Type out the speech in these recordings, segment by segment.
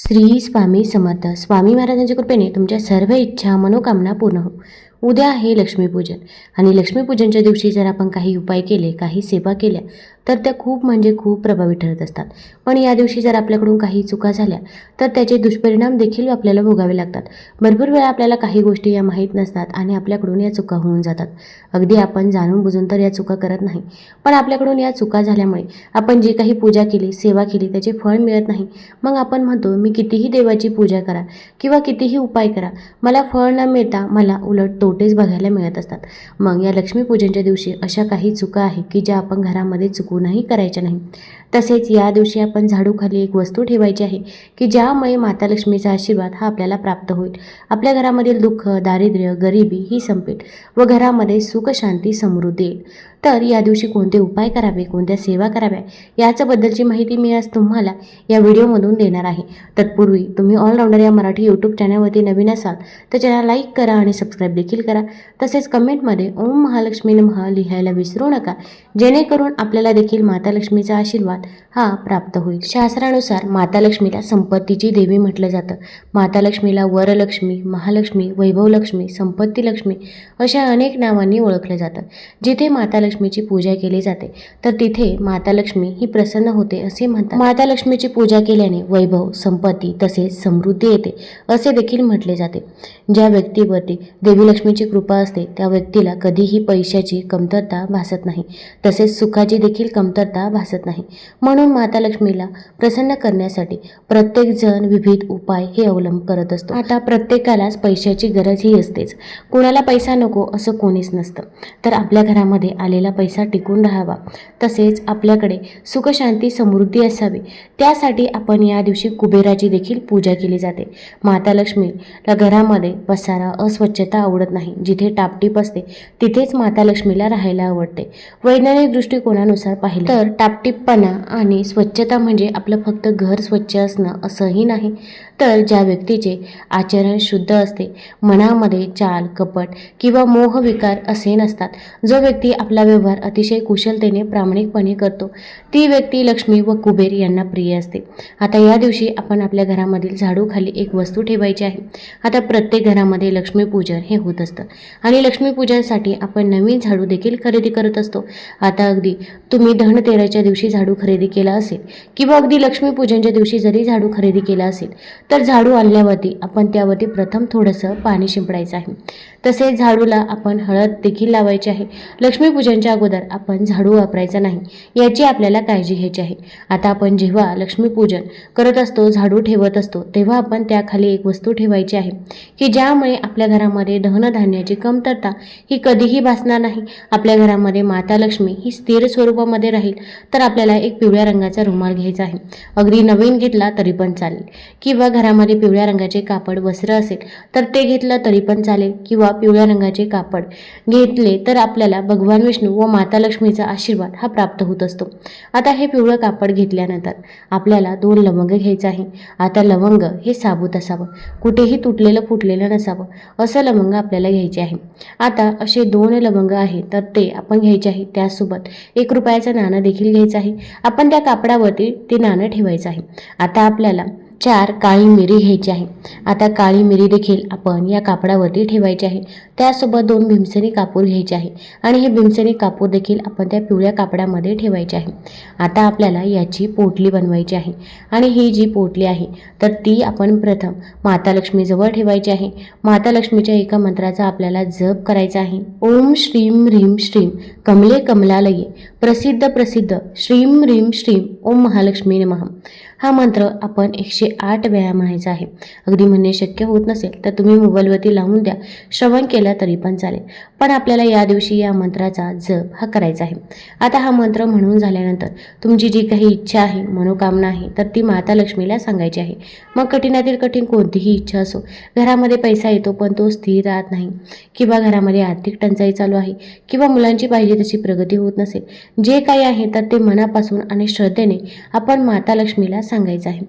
श्री स्वामी समर्थ. स्वामी महाराजांच्या कृपेने तुमच्या सर्व इच्छा मनोकामना पूर्ण हो. उद्या आहे लक्ष्मीपूजन. आणि लक्ष्मीपूजनच्या दिवशी जर आपण काही उपाय केले काही सेवा केल्या तर त्या खूप म्हणजे खूप प्रभावी ठरत असतात. पण या दिवशी जर आपल्याकडून काही चुका झाल्या तर त्याचे दुष्परिणाम देखील आपल्याला भोगावे लागतात. भरपूर वेळा आपल्याला काही गोष्टी या माहीत नसतात आणि आपल्याकडून या चुका होऊन जातात. अगदी आपण जाणून बुजून तर या चुका करत नाही. पण आपल्याकडून या चुका झाल्यामुळे आपण जी काही पूजा केली सेवा केली त्याचे फळ मिळत नाही. मग आपण म्हणतो मी कितीही देवाची पूजा करा किंवा कितीही उपाय करा मला फळ न मिळता मला उलट तोटेच बघायला मिळत असतात. मग या लक्ष्मीपूजनच्या दिवशी अशा काही चुका आहेत की ज्या आपण घरामध्ये चुकूनही करायच्या नाही. तसेच या दिवशी आपण झाडूखाली एक वस्तू ठेवायची आहे की ज्यामुळे माता लक्ष्मीचा आशीर्वाद हा आपल्याला प्राप्त होईल. आपल्या घरामधील दुःख दारिद्र्य गरिबी ही संपेल व घरामध्ये सुख शांती समृद्धी येईल. तर या दिवशी कोणते उपाय करावे कोणत्या सेवा कराव्या याच्याबद्दलची माहिती मी आज तुम्हाला या व्हिडिओमधून देणार आहे. तत्पूर्वी तुम्ही ऑलराऊंडर या मराठी यूट्यूब चॅनलवरती नवीन असाल तर चॅनल लाईक करा आणि सबस्क्राईब देखील करा. तसेच कमेंटमध्ये ओम महालक्ष्मी महा लिहायला विसरू नका जेणेकरून आपल्याला देखील माता लक्ष्मीचा आशीर्वाद हा प्राप्त होईल. शास्त्रानुसार माता लक्ष्मीला संपत्तीची देवी म्हटलं जातं. माता लक्ष्मीला वरलक्ष्मी महालक्ष्मी वैभवलक्ष्मी संपत्ती लक्ष्मी अशा अनेक नावांनी ओळखलं जातं. जिथे माता लक्ष्मीची पूजा केली जाते तर तिथे माता लक्ष्मी ही प्रसन्न होते असे म्हणतात. माता लक्ष्मीची पूजा केल्याने वैभव संपत्ती तसेच समृद्धी येते असे देखील म्हटले जाते. ज्या व्यक्तीवरती देवी लक्ष्मीची कृपा असते त्या व्यक्तीला कधीही पैशाची कमतरता भासत नाही. तसेच सुखाची देखील कमतरता भासत नाही. म्हणून माता लक्ष्मीला प्रसन्न करण्यासाठी प्रत्येकजण विविध उपाय हे अवलंब करत असतो. आता प्रत्येकालाच पैशाची गरज ही असतेच. कोणाला पैसा नको असं कोणीच नसतं. तर आपल्या घरामध्ये आलेला पैसा टिकून राहावा. तसेच आपल्याकडे सुखशांती समृद्धी असावी. त्यासाठी आपण या दिवशी कुबेराची देखील पूजा केली जाते. माता लक्ष्मीला घरामध्ये पसारा अस्वच्छता आवडत नाही. जिथे टापटीप असते तिथेच माता लक्ष्मीला राहायला आवडते. वैज्ञानिक दृष्टिकोनानुसार पाहिलं तर टापटीपपणा आणि स्वच्छता म्हणजे आपलं फक्त घर स्वच्छ असणं असंही नाही. तर ज्या व्यक्तीचे आचरण शुद्ध असते मनामध्ये चाल कपट किंवा मोहविकार असे नसतात. जो व्यक्ती आपला व्यवहार अतिशय कुशलतेने प्रामाणिकपणे करतो ती व्यक्ती लक्ष्मी व कुबेर यांना प्रिय असते. आता या दिवशी आपण आपल्या घरामधील झाडूखाली एक वस्तू ठेवायची आहे. आता प्रत्येक घरामध्ये लक्ष्मीपूजन हे होत असतं आणि लक्ष्मीपूजनसाठी आपण नवीन झाडू देखील खरेदी करत असतो. आता अगदी तुम्ही धनतेराच्या दिवशी झाडू खरेदी खरेदी केला असेल किंवा अगदी लक्ष्मीपूजनच्या दिवशी जरी झाडू खरेदी केला असेल तर झाडू आणल्यावरती आपण त्यावरती प्रथम थोडंसं पाणी शिंपडायचं आहे. तसेच झाडूला आपण हळद देखील लावायची आहे. लक्ष्मीपूजनच्या अगोदर आपण झाडू वापरायचा नाही याची आपल्याला काळजी घ्यायची आहे. आता आपण जेव्हा लक्ष्मीपूजन करत असतो झाडू ठेवत असतो तेव्हा आपण त्याखाली एक वस्तू ठेवायची आहे की ज्यामुळे आपल्या घरामध्ये धनधान्याची कमतरता ही कधीही भासणार नाही. आपल्या घरामध्ये माता लक्ष्मी ही स्थिर स्वरूपामध्ये राहील तर आपल्याला एक पिवळ्या रंगाचा रुमाल घ्यायचा आहे. अगदी नवीन घेतला तरी पण चालेल. किंवा घरामध्ये पिवळ्या रंगाचे कापड वस्त्र असेल तर ते घेतलं तरी पण चालेल. किंवा पिवळ्या रंगाचे कापड घेतले तर आपल्याला भगवान विष्णू व माता लक्ष्मीचा आशीर्वाद हा प्राप्त होत असतो. आता हे पिवळं कापड घेतल्यानंतर आपल्याला दोन लवंग घ्यायचं आहे. आता लवंग हे साबूत असावं. कुठेही तुटलेलं फुटलेलं नसावं. असं लवंग आपल्याला घ्यायचे आहे. आता असे दोन लवंग आहे तर ते आपण घ्यायचे आहे. त्यासोबत एक रुपयाचं नाणं देखील घ्यायचं आहे. आपण त्या कापडावरती ते नाणं ठेवायचं आहे. आता आपल्याला चार काळी मिरी घ्यायची आहे. आता काळी मिरी देखील आपण या कापडावरती ठेवायची आहे. त्यासोबत दोन भीमसेनी कापूर घ्यायचे आहे आणि हे भीमसेनी कापूर देखील आपण त्या पिवळ्या कापडामध्ये ठेवायचे आहे. आता आपल्याला याची पोटली बनवायची आहे आणि ही जी पोटली आहे तर ती आपण प्रथम माता लक्ष्मीजवळ ठेवायची आहे. माता लक्ष्मीच्या एका मंत्राचा आपल्याला जप करायचा आहे. ओम श्रीम ह्रीम श्रीम कमले कमलालये प्रसिद्ध प्रसिद्ध श्रीम ह्रीम श्रीम ओम महालक्ष्मी नमः. हा मंत्र आपण एकशे आठ वेळा म्हणायचा आहे. अगदी म्हणणे शक्य होत नसेल तर तुम्ही मोबाईलवरती लावून द्या. श्रवण केला तरी पण चालेल. पण आपल्याला या दिवशी या मंत्राचा जप हा करायचा आहे. आता हा मंत्र म्हणून झाल्यानंतर तुमची जी काही इच्छा आहे मनोकामना आहे तर ती माता लक्ष्मीला सांगायची आहे. मग कठीणातील कठीण कोणतीही इच्छा असो घरामध्ये पैसा येतो पण तो स्थिर राहत नाही. किंवा घरामध्ये आर्थिक टंचाई चालू आहे किंवा मुलांची पाहिजे तशी प्रगती होत नसेल. जे काही आहे तर ते मनापासून आणि श्रद्धेने आपण माता लक्ष्मीला सांगायचं आहे.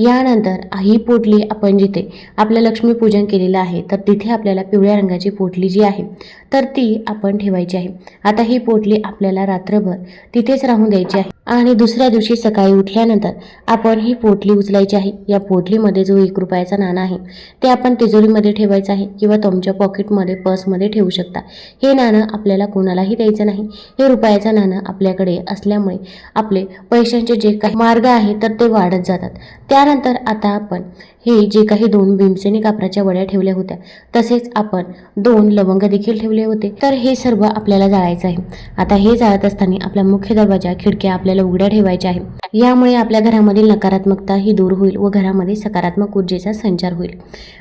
यानंतर ही पोटली आपण जिथे आपलं लक्ष्मीपूजन केलेलं आहे तर तिथे आपल्याला पिवळ्या रंगाची पोटली जी आहे तर ती आपण ठेवायची आहे. आता ही पोटली आपल्याला रात्रभर तिथेच राहून द्यायची आहे. आणि दुसऱ्या दिवशी सकाळी उठल्यानंतर आपण ही पोटली उचलायची आहे. या पोटलीमध्ये जो एक रुपयाचा नाणं आहे ते आपण तिजोरीमध्ये ठेवायचं आहे किंवा तुमच्या पॉकेटमध्ये पर्समध्ये ठेवू शकता. हे नाणं आपल्याला कोणालाही द्यायचं नाही. हे रुपयाचं नाणं आपल्याकडे असल्यामुळे आपले पैशांचे जे काही मार्ग आहे तर ते वाढत जातात. त्या त्यानंतर आता आपण हे जे काही दोन भीमसेनी कापराच्या वड्या ठेवल्या होत्या तसेच आपण दोन लवंग देखील ठेवले होते. तर हे सर्व आपल्याला जाळायचं आहे. आता हे जाळत असताना आपला मुख्य दरवाजा खिडक्या आपल्याला उघड्या ठेवायच्या आहे यामुळे आपल्या घरामधील नकारात्मकता ही दूर होईल व घरामध्ये सकारात्मक ऊर्जेचा संचार होईल.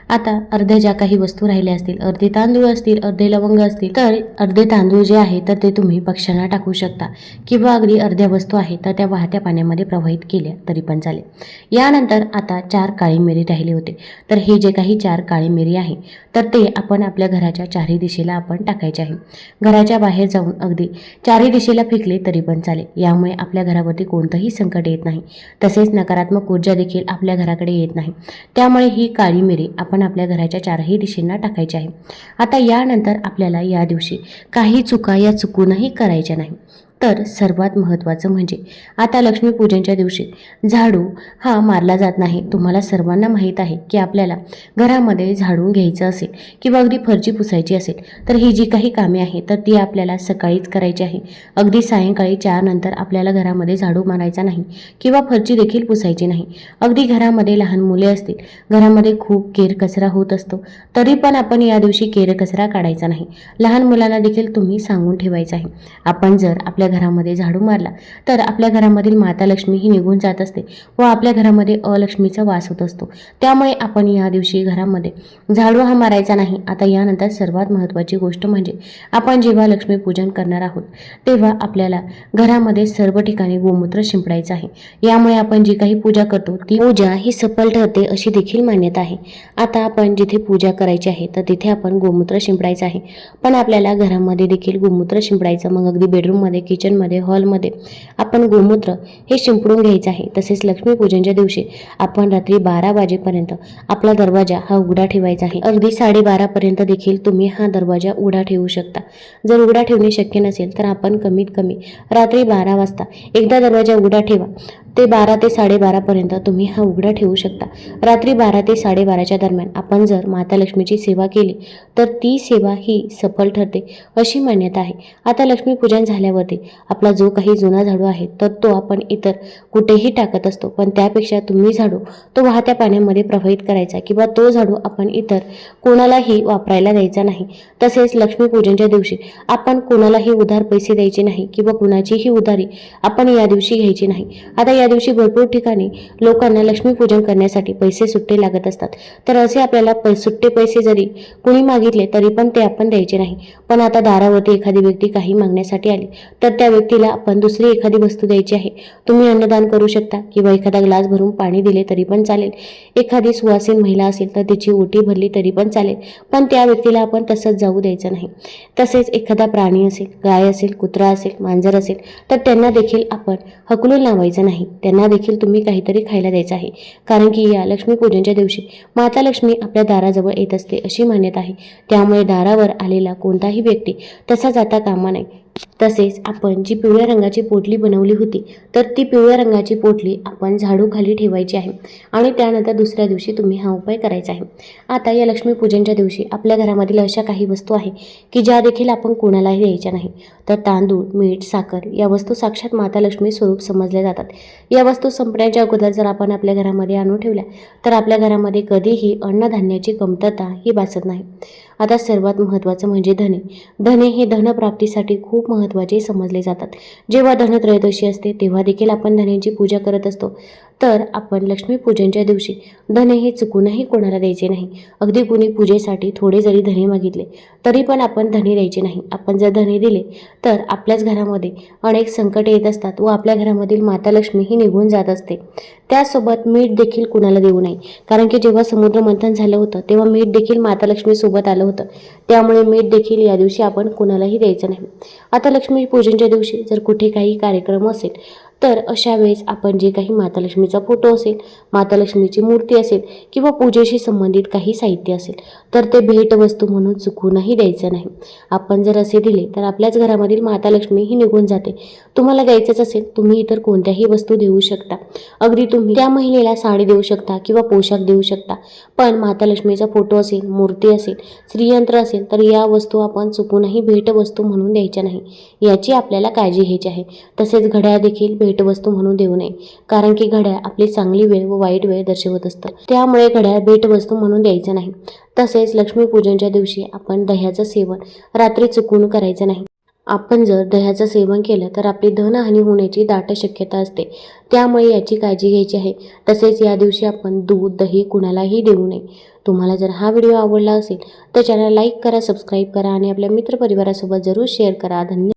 आता अर्ध्या ज्या काही वस्तू राहिल्या असतील अर्धे तांदूळ असतील अर्धे लवंग असतील तर अर्धे तांदूळ जे आहे तर ते तुम्ही पक्ष्यांना टाकू शकता किंवा अगदी अर्ध्या वस्तू आहेत तर त्या वाहत्या पाण्यामध्ये प्रवाहित केल्या तरी पण चालेल. यानंतर आता चार काळी मिरी राहिली होते. तर हे जे काही चार काळी मिरी आहे तर ते आपण आपल्या घराच्या चारही दिशेला आपण टाकायचे आहे. घराच्या बाहेर जाऊन अगदी चारही दिशेला फेकले तरी पण चालेल. यामुळे आपल्या घरावरती कोणतंही संकट येत नाही. तसेच नकारात्मक ऊर्जा देखील आपल्या घराकडे येत नाही. त्यामुळे ही काळी मिरी आपण आपल्या घराच्या चारही दिशेंना टाकायची आहे. आता यानंतर आपल्याला या दिवशी काही चुका या चुकूनही करायच्या नाही. तर सर्वात महत्त्वाचं म्हणजे आता लक्ष्मीपूजनच्या दिवशी झाडू हा मारला जात नाही. तुम्हाला सर्वांना माहीत आहे की आपल्याला घरामध्ये झाडून घ्यायचं असेल किंवा अगदी फरची पुसायची असेल तर ही जी काही कामे आहेत तर ती आपल्याला सकाळीच करायची आहे. अगदी सायंकाळी चार नंतर आपल्याला घरामध्ये झाडू मारायचा नाही किंवा फरची देखील पुसायची नाही. अगदी घरामध्ये लहान मुले असतील घरामध्ये खूप केर कचरा होत असतो तरी पण आपण या दिवशी केर कचरा काढायचा नाही. लहान मुलांना देखील तुम्ही सांगून ठेवायचं आहे. आपण जर आपल्या घरामध्ये झाडू मारला तर आपल्या घरामधील माता लक्ष्मी ही निघून जात असते व आपल्या घरामध्ये अलक्ष्मीचा वास होत असतो. त्यामुळे आपण या दिवशी घरामध्ये झाडू हा मारायचा नाही. आता यानंतर सर्वात महत्त्वाची गोष्ट म्हणजे आपण जेव्हा लक्ष्मीपूजन करणार आहोत तेव्हा आपल्याला घरामध्ये सर्व ठिकाणी गोमूत्र शिंपडायचं आहे. यामुळे आपण जी काही पूजा करतो ती पूजा ही सफल ठरते अशी देखील मान्यता आहे. आता आपण जिथे पूजा करायची आहे तर तिथे आपण गोमूत्र शिंपडायचं आहे. पण आपल्याला घरामध्ये देखील गोमूत्र शिंपडायचं मग अगदी बेडरूममध्ये किचनमध्ये हॉलमध्ये आपण गोमूत्र हे शिंपडून घ्यायचं आहे. तसेच लक्ष्मीपूजनच्या दिवशी आपण रात्री बारा वाजेपर्यंत आपला दरवाजा हा उघडा ठेवायचा आहे. अगदी साडेबारापर्यंत देखील तुम्ही हा दरवाजा उघडा ठेवू शकता. जर उघडा ठेवणे शक्य नसेल तर आपण कमीत कमी रात्री बारा वाजता एकदा दरवाजा उघडा ठेवा. ते बारा ते साडेबारापर्यंत तुम्ही हा उघडा ठेवू शकता. रात्री बारा ते साडेबाराच्या दरम्यान आपण जर माता लक्ष्मीची सेवा केली तर ती सेवा ही सफल ठरते अशी मान्यता आहे. आता लक्ष्मीपूजन झाल्यावरती आपला जो काही जुना झाडू आहे तर तो आपण इतर कुठेही टाकत असतो पण त्यापेक्षा तुम्ही झाडू तो वाहत्या पाण्यामध्ये प्रवाहित करायचा किंवा तो झाडू आपण इतर कोणालाही वापरायला द्यायचा नाही. तसेच लक्ष्मीपूजनच्या दिवशी आपण कोणालाही उधार पैसे द्यायचे नाही किंवा कुणाचीही उधारी आपण या दिवशी घ्यायची नाही. आता या दिवशी भरपूर ठिकाणी लोकांना लक्ष्मीपूजन करण्यासाठी पैसे सुट्टे लागत असतात. तर असे आपल्याला पै सुट्टे पैसे जरी कुणी मागितले तरी पण ते आपण द्यायचे नाही. पण आता दारावरती एखादी व्यक्ती काही मागण्यासाठी आली तर त्या व्यक्तीला आपण दुसरी एखादी वस्तू द्यायची आहे. तुम्ही अन्नदान करू शकता किंवा एखादा ग्लास भरून पाणी दिले तरी पण चालेल. एखादी सुवासीन महिला असेल तर तिची ओटी भरली तरी पण चालेल. पण त्या व्यक्तीला आपण तसंच जाऊ द्यायचं नाही. तसेच एखादा प्राणी असेल गाय असेल कुत्रा असेल मांजर असेल तर त्यांना देखील आपण हकलून लावायचं नाही. त्यांना देखील तुम्ही काहीतरी खायला द्यायचं आहे. कारण की या लक्ष्मीपूजनच्या दिवशी माता लक्ष्मी आपल्या दाराजवळ येत असते अशी मान्यता आहे. त्यामुळे दारावर आलेला कोणताही व्यक्ती तसा जाता कामा नये. तसेच आपण जी पिवळ्या रंगाची पोटली बनवली होती तर ती पिवळ्या रंगाची पोटली आपण झाडूखाली ठेवायची आहे आणि त्यानंतर दुसऱ्या दिवशी तुम्ही हा उपाय करायचा आहे. आता या लक्ष्मीपूजनच्या दिवशी आपल्या घरामधील अशा काही वस्तू आहे की ज्या देखील आपण कोणालाही द्यायच्या नाही. तर तांदूळ मीठ साखर या वस्तू साक्षात माता लक्ष्मी स्वरूप समजल्या जातात. या वस्तू संपण्याच्या अगोदर जर आपण आपल्या घरामध्ये आणून ठेवल्या तर आपल्या घरामध्ये कधीही अन्नधान्याची कमतरता ही भासत नाही. आता सर्वात महत्त्वाचं म्हणजे धने. धने हे धनप्राप्तीसाठी खूप खूप महत्त्वाचे समजले जातात. जेव्हा धनत्रयोदशी असते तेव्हा देखील आपण धन्यांची पूजा करत असतो. तर आपण लक्ष्मीपूजनच्या दिवशी धने हे चुकूनही कोणाला द्यायचे नाही. अगदी कुणी पूजेसाठी थोडे जरी धने मागितले तरी पण आपण धने द्यायचे नाही. आपण जर धने दिले तर आपल्याच घरामध्ये अनेक संकटे येत असतात व आपल्या घरामधील माता लक्ष्मी ही निघून जात असते. त्यासोबत मीठ देखील कुणाला देऊ नये. कारण की जेव्हा समुद्र मंथन झालं होतं तेव्हा मीठ देखील माता लक्ष्मी सोबत आलं होतं. त्यामुळे मीठ देखील या दिवशी आपण कुणालाही द्यायचं नाही. आता लक्ष्मी पूजनच्या दिवशी जर कुठे काही कार्यक्रम असेल तर अशा वेळेस आपण जे काही माता लक्ष्मीचा फोटो असेल माता लक्ष्मीची मूर्ती असेल किंवा पूजेशी संबंधित काही साहित्य असेल तर ते भेटवस्तू म्हणून चुकूनही द्यायचं नाही. आपण जर असे दिले तर आपल्याच घरामधील माता लक्ष्मी ही निघून जाते. तुम्हाला द्यायचंच असेल तुम्ही इतर कोणत्याही वस्तू देऊ शकता. अगदी तुम्ही त्या महिलेला साडी देऊ शकता किंवा पोशाख देऊ शकता. पण माता लक्ष्मीचा फोटो असेल मूर्ती असेल श्रीयंत्र असेल तर या वस्तू आपण चुकूनही भेटवस्तू म्हणून द्यायच्या नाही. याची आपल्याला काळजी घ्यायची आहे. तसेच घड्याळ देखील भेटवस्तू म्हणून देऊ नये. कारण की घड्याळ आपली चांगली वेळ व वाईट वेळ दर्शवत असतं. त्यामुळे घड्याळ भेटवस्तू म्हणून द्यायचं नाही. तसेच लक्ष्मीपूजनच्या दिवशी आपण दह्याचं सेवन रात्री चुकून करायचं नाही. आपण जर दह्याचं सेवन केलं तर आपली धनहानी होण्याची दाट शक्यता असते. त्यामुळे याची काळजी घ्यायची आहे. तसेच या दिवशी आपण दूध दही कुणालाही देऊ नये. तुम्हाला जर हा व्हिडिओ आवडला असेल तर चॅनल लाईक करा सबस्क्राईब करा आणि आपल्या मित्रपरिवारासोबत जरूर शेअर करा. धन्यवाद